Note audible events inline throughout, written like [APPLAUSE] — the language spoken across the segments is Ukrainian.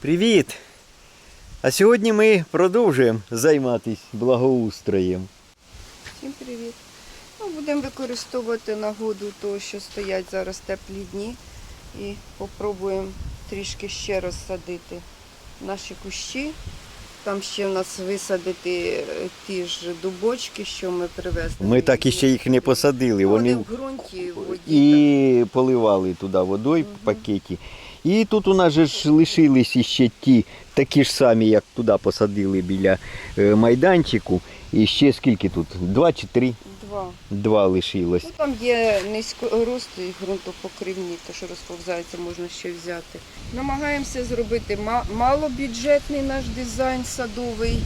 Привіт! А сьогодні ми продовжуємо займатися благоустроєм. Всім привіт. Ну, будемо використовувати нагоду того, що стоять зараз теплі дні. І попробуємо трішки ще розсадити наші кущі. Там ще в нас висадити е, ті ж дубочки, що ми привезли. Ми так іще їх не посадили. Вони Вони в ґрунті в воді. і поливали туди водою в пакеті. І тут у нас же ж лишились іще ті, такі ж самі, як туди посадили біля е, майданчику. І ще скільки тут? Два чи три? Два. Два лишилось. Ну, там є низькорости і ґрунтопокривні, то що розповзається, можна ще взяти. Намагаємося зробити ма- малобюджетний наш дизайн садовий,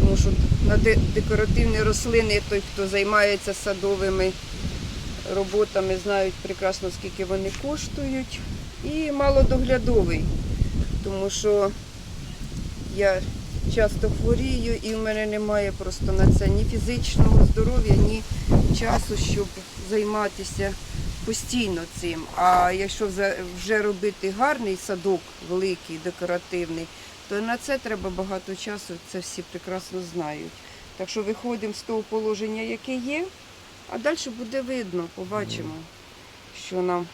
тому що на декоративні рослини, той, хто займається садовими роботами, знають прекрасно, скільки вони коштують. І малодоглядовий, тому що я часто хворію і в мене немає просто на це ні фізичного здоров'я, ні часу, щоб займатися постійно цим. А якщо вже робити гарний садок, великий, декоративний, то на це треба багато часу, це всі прекрасно знають. Так що виходимо з того положення, яке є, а далі буде видно, побачимо, що нам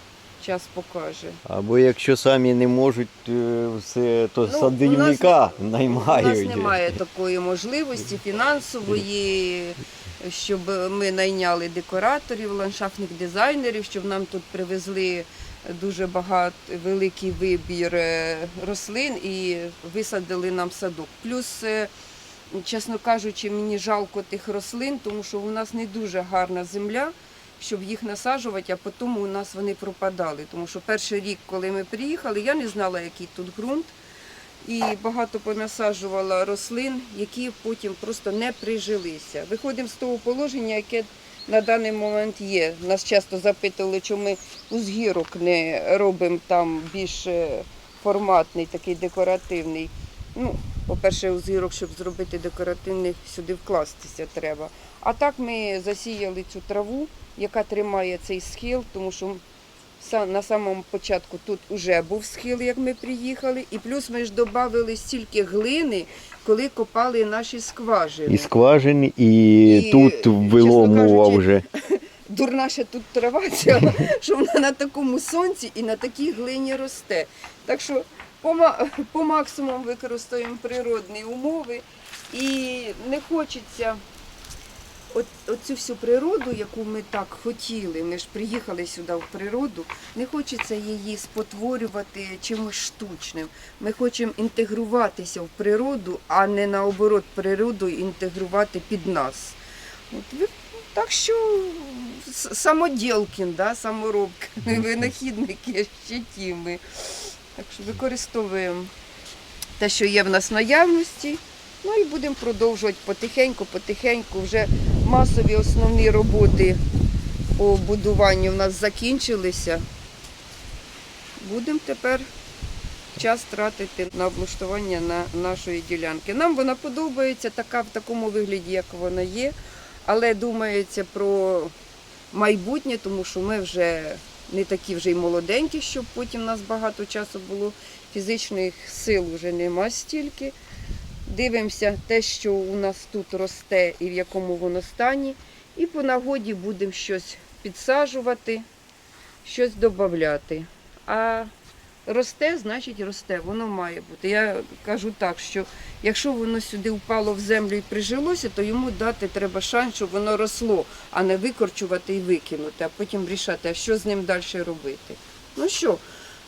час покаже. Або якщо самі не можуть е, все, то Ну, садівника У наймають. нас немає такої можливості фінансової, щоб ми найняли декораторів, ландшафтних дизайнерів, щоб нам тут привезли дуже багато великий вибір е, рослин і висадили нам садок. Плюс, е, чесно кажучи, мені жалко тих рослин, тому що у нас не дуже гарна земля. Щоб їх насаджувати, а потім у нас вони пропадали. Тому що перший рік, коли ми приїхали, я не знала, який тут ґрунт і багато понасаджувала рослин, які потім просто не прижилися. Виходимо з того положення, яке на даний момент є. Нас часто запитували, чому ми узгірок не робимо там більш е, форматний, такий декоративний. Ну, по-перше, узгірок, щоб зробити декоративний, сюди вкластися треба. А так ми засіяли цю траву, яка тримає цей схил, тому що на самому початку тут вже був схил, як ми приїхали, і плюс ми ж додали стільки глини, коли копали наші скважини. І скважини, і, І, тут виломував вже. [LAUGHS] Дурна ще тут трава [LAUGHS] ця, що вона на такому сонці і на такій глині росте. Так що [LAUGHS] по, максимуму використовуємо природні умови і не хочеться от, оцю всю природу, яку ми так хотіли, ми ж приїхали сюди в природу, не хочеться її спотворювати чимось штучним. Ми хочемо інтегруватися в природу, а не наоборот природу інтегрувати під нас. От так що самоділкін, да, саморобки, [LAUGHS] винахідники ще ті ми. Так що використовуємо те, що є в нас наявності. Ну і будемо продовжувати потихеньку, потихеньку. Вже масові основні роботи по будуванню в нас закінчилися. Будемо тепер час тратити на облаштування на нашої ділянки. Нам вона подобається така в такому вигляді, як вона є, але думається про майбутнє, тому що ми вже не такі вже й молоденькі, щоб потім у нас багато часу було. Фізичних сил вже нема стільки. Дивимося те, що у нас тут росте і в якому воно стані. І по нагоді будемо щось підсаджувати, щось додати. А росте, значить росте, воно має бути. Я кажу так, що якщо воно сюди впало в землю і прижилося, то йому дати треба шанс, щоб воно росло, а не викорчувати і викинути, а потім рішати, а що з ним далі робити. Ну що,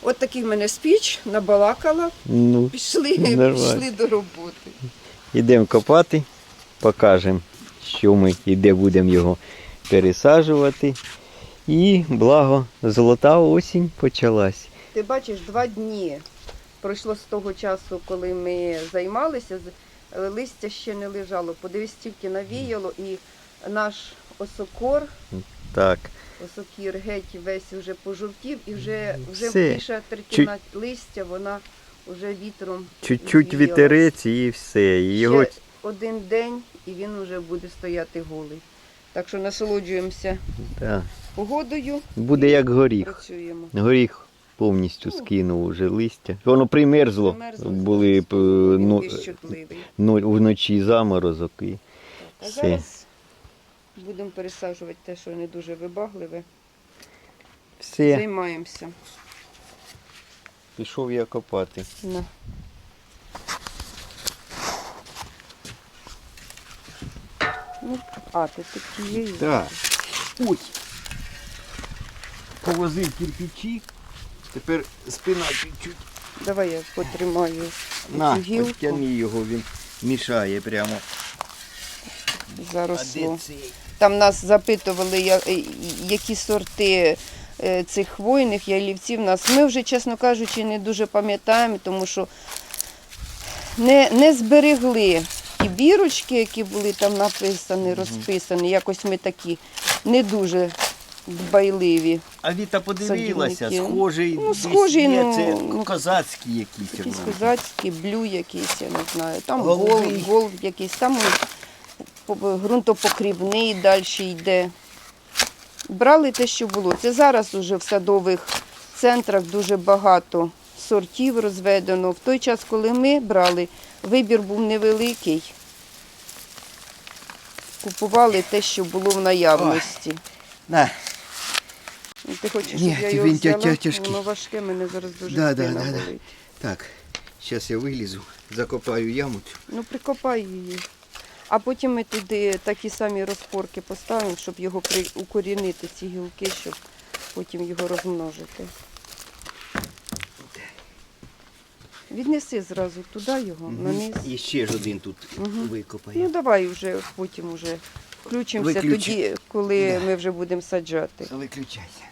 от такий в мене спіч, набалакала, Ну, пішли, пішли до роботи. Йдемо копати, покажемо, що ми і де будемо його пересаджувати. І благо, золота осінь почалась. Ти бачиш, два дні пройшло з того часу, коли ми займалися, листя ще не лежало. Подивись, тільки навіяло, і наш осокор, Так, осокір геть весь вже пожовтів, і вже, вже більша третина листя, вона вже вітром. чуть-чуть вітерець і все. І його Ще один день, і він вже буде стояти голий. Так що насолоджуємося да, погодою буде як горіх. працюємо. Горіх повністю скинув уже листя. Воно примерзло, Примерзло, були б, е, ну, ну, вночі заморозок і А все. зараз будемо пересаджувати те, що не дуже вибагливе. Все, Займаємося. пішов я копати. На. Ну, а, ти такі є. Так. Ой. Повозив кирпичі, тепер спина чуть-чуть. Давай я потримаю На, цю гілку. потягни його, він мішає прямо. заросло. Там нас запитували, я- е, які сорти е, цих хвойних ялівців. Нас ми вже, чесно кажучи, не дуже пам'ятаємо, тому що не, не зберегли ті бірочки, які були там написані, розписані. Якось ми такі не дуже дбайливі. А Віта подивилася, Садівники. схожий, Ну, десь схожий, є, ну, це ну, козацький якийсь. Якісь воно. козацькі, блю якісь, я не знаю. Там Голубий. гол, гол якийсь, там по- ґрунтопокрівний далі йде. Брали те, що було. Це зараз уже в садових центрах дуже багато сортів розведено. В той час, коли ми брали, вибір був невеликий. Купували те, що було в наявності. На. Ти хочеш, Ні, щоб я його він тя- взяла? тя- тяжкий. Воно важке, мене зараз дуже Да, да, спина да, да. болить. Так, зараз я вилізу, закопаю яму. цю. Ну, прикопай її. А потім ми туди такі самі розпорки поставимо, щоб його при... укорінити, ці гілки, щоб потім його розмножити. Віднеси зразу туди його, на низ. І ще ж один тут Мгм. викопаю. Ну давай вже потім вже включимося Виключи. тоді, коли Да. ми вже будемо саджати. Виключайся.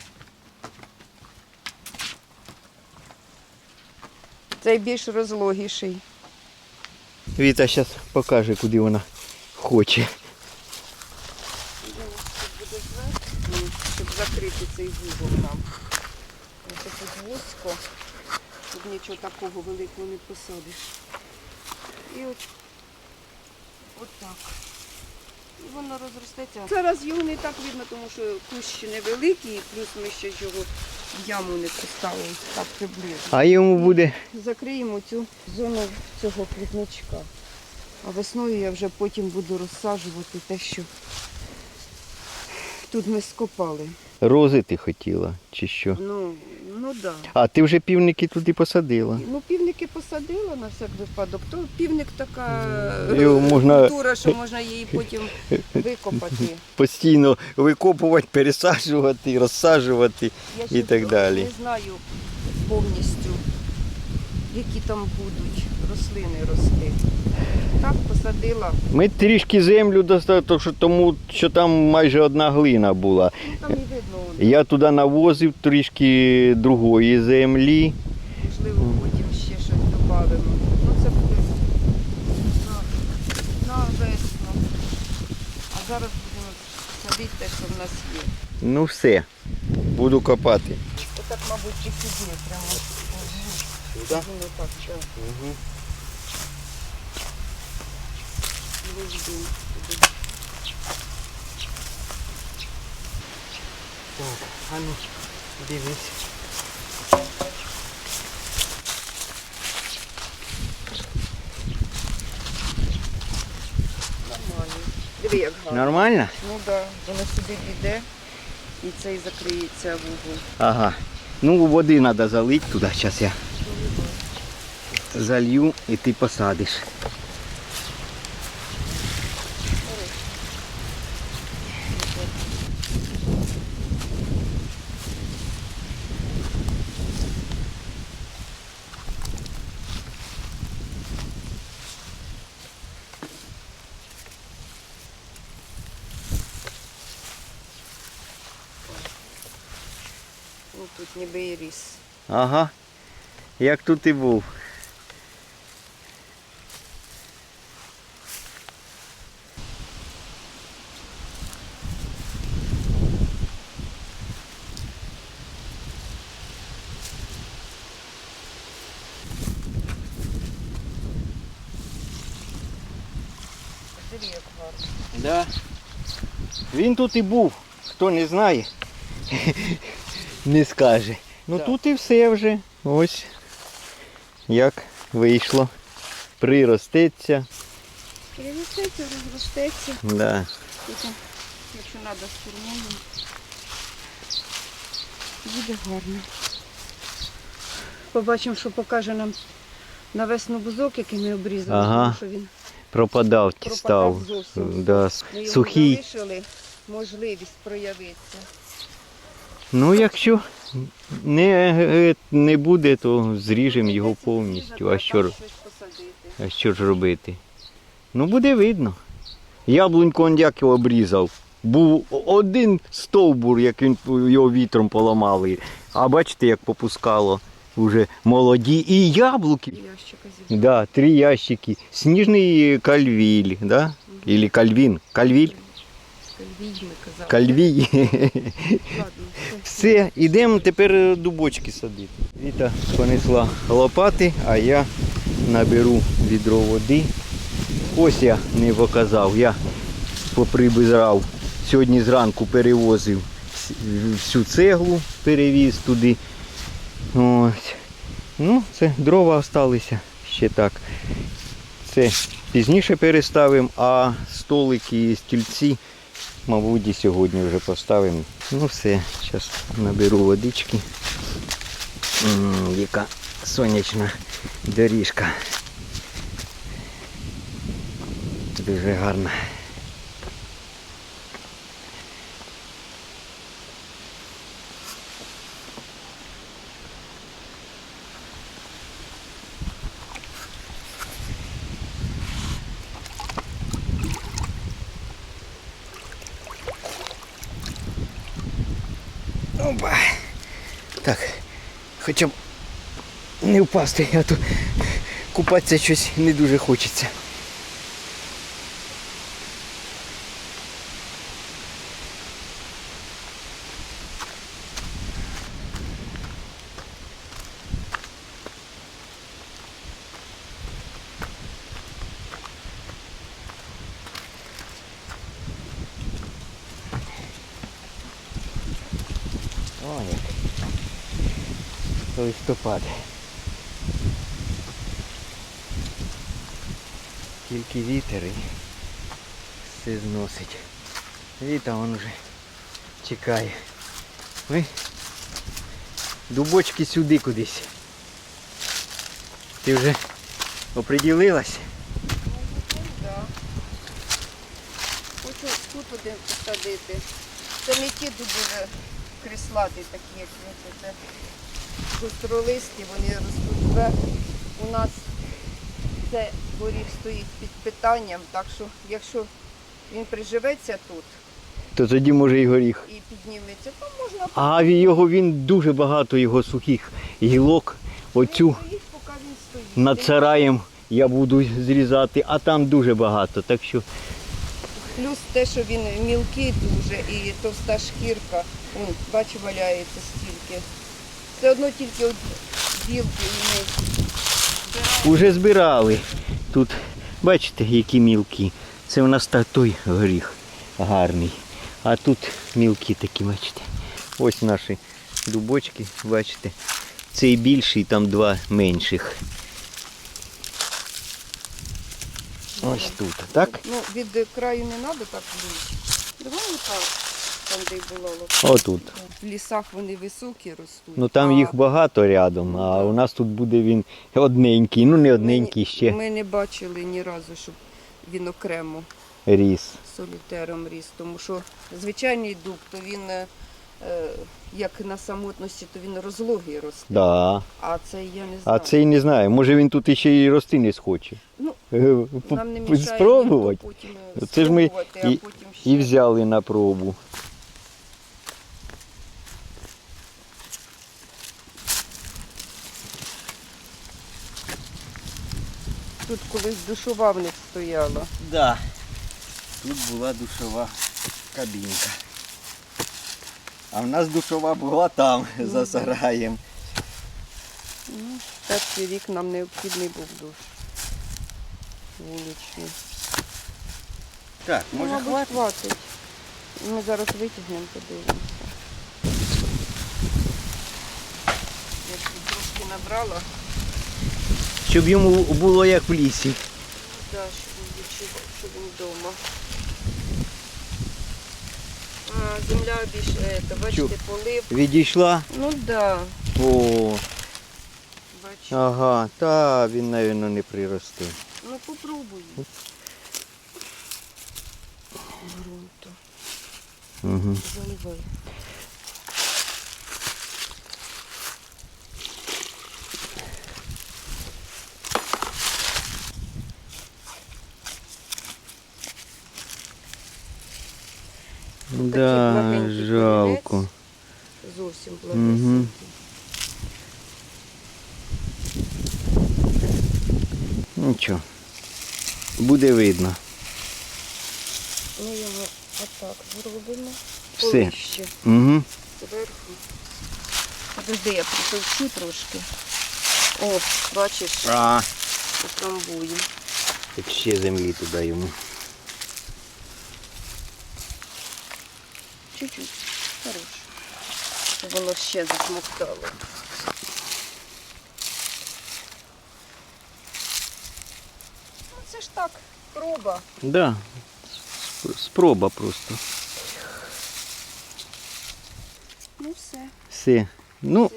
Цей більш розлогіший. Віта зараз покаже, куди вона хоче. щоб закрити цей вугол нам. Ось тут вузько, тут нічого такого великого не посадиш. І от, от так. І воно розростеться. Зараз його не так видно, тому що кущ ще невеликий, плюс ми ще його яму не поставили так приблизно. А йому буде Закриємо цю зону цього квітничка. А весною я вже потім буду розсаджувати те, що тут ми скопали. Рози ти хотіла, чи що? Ну, ну да. А, ти вже півники туди посадила. Ну, півники посадила на всяк випадок. То півник така Його е, можна- культура, що можна її потім викопати. Постійно викопувати, пересаджувати, розсаджувати. Я І ще так далі. Не знаю повністю, які там будуть рослини рости. Так, посадила. Ми трішки землю достатньо, що тому що там майже одна глина була. Ну, там і видно. Я туди навозив трішки другої землі. можливо, потім ще щось додамо. Ну, це буде на, на весну. А зараз будемо садити те, що в нас є. Ну все, буду копати. Отак, мабуть, чи сюди прямо. Сюди? Ну, так, так. Туди. Так, а ну, дивись. Нормально. Диви, як гарно. Нормально? Ну так, да, воно сюди піде і цей закриється вугол. Ага. Ну, води треба залити туди. Зараз я залью і ти посадиш. Ну тут ніби і ріс. Ага. Як тут і був. Да. Він тут і був. Хто не знає, [LAUGHS] не скаже. Ну Да. тут і все вже. Ось як вийшло. Приростеться. Переростеться, розростеться. Да. Якщо треба, з сформуємо. Буде гарно. Побачимо, що покаже нам на весну бузок, який ми обрізали, Ага. тому що він Пропадав, пропадав став. зовсім. Да. Ми його Сухий. залишили, можливість проявитися. Ну, якщо не, е, не буде, то зріжемо його повністю. А що, а що ж робити? Ну, буде видно. Яблунько он як його обрізав. Був один стовбур, як він його вітром поламали. А бачите, як попускало вже молоді. І яблуки. Да, три ящики. Сніжний кальвіль, да? Или кальвін. Кальвіль? Казали. Кальвій. Ладно, все. Ідемо тепер дубочки садити. Віта понесла лопати, а я наберу відро води. Ось я не показав, я поприбирав. Сьогодні зранку перевозив всю цеглу, перевіз туди. Ось. Ну, це дрова залишилися ще так. Це пізніше переставимо, а столики і стільці Мабуть, і сьогодні вже поставимо. Ну все, зараз наберу водички. М, яка сонячна доріжка. Дуже гарна. Опа. Так, хоча б не впасти, а то купатися щось не дуже хочеться. Як. Листопад. Тільки вітер і все зносить. Віта он уже чекає. Ми дубочки сюди кудись. Ти вже оприділилась? Хочу тут один посадити. Це не ті дуже кріслати такі, як це гостролисті, вони ростуть вверх. У нас це горіх стоїть під питанням, так що якщо він приживеться тут То тоді може і горіх. і підніметься, то можна А його він дуже багато його сухих гілок. Оцю він стоїть. над сараєм я буду зрізати, а там дуже багато. Так що Плюс те, що він мілкий дуже і товста шкірка, Вон, бачу, валяється стільки. Все одно тільки от білки і. Уже збирали. Тут, бачите, які мілкі. Це у нас та- той горіх гарний. А тут мілкі такі, бачите. Ось наші дубочки, бачите. Цей більший, там два менших. Ось тут, так? Ну, від краю не треба так ближче. Давай так, там де й було. Отут. В лісах вони високі ростуть. Ну там а їх багато рядом, а у нас тут буде він одненький. Ну не одненький ми, ще Ми не бачили ні разу, щоб він окремо ріс. солітером ріс. Тому що звичайний дуб, то він е, як на самотності, то він розлогий росте. Да. А це я не знаю. А цей не знаю, може він тут іще і рости не схоче. Ну, Е, Нам не мішає Спробувати. ніхто потім е, Це ж ми спробувати, а і- потім ще. І взяли на пробу. Тут колись душова в них стояла. Да. Тут була душова кабінка. А в нас душова була там, за сараєм. Ну, перший рік нам необхідний був душ. Вуличний. Так, Ну, мабуть, хватить. Ми зараз витягнемо, подивимося. набрала. Щоб йому було як в лісі. Да, щоб він вдома. Земля більше, це, бачите, Чу. полив. Відійшла. Ну так, да, О, бачите. ага, та він, мабуть, не приросте. Ну попробуй. Грунту. Угу. Заливай. Да, жалко. Зовсім Мгм. благосинький. Нічого. Буде видно. Ми його отак зробимо. Все. Угу. Зверху. Подожди, я притовчу трошки. О, бачиш, А, утрамбуємо. так ще землі туди йому. Чуть-чуть. Воно ще засмоктало. Ну це ж так, проба. Да. Спроба просто. Ну все. Все. Ну,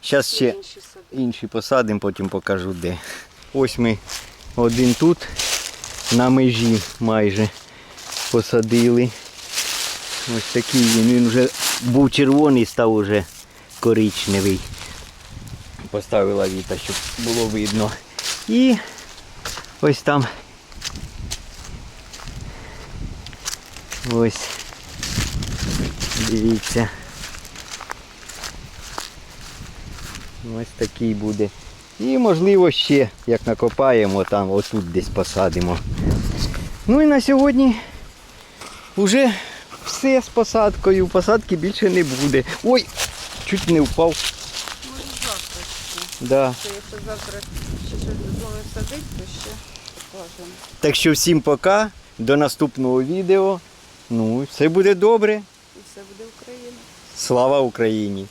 щас ще інші інші посадимо, потім покажу де. Ось ми один тут на межі майже посадили. Ось такий він. Він вже був червоний, став уже коричневий. Поставила віта, щоб було видно. І ось там. Ось. Дивіться. Ось такий буде. І можливо ще, як накопаємо, там отут десь посадимо. Ну і на сьогодні вже все з посадкою. Посадки більше не буде. Ой, чуть не впав. Може завтра ще. Да. Це якщо завтра ще щось додому садить, то ще покажемо. Так що всім пока. До наступного відео. Ну, все буде добре. І все буде Україна. Слава Україні!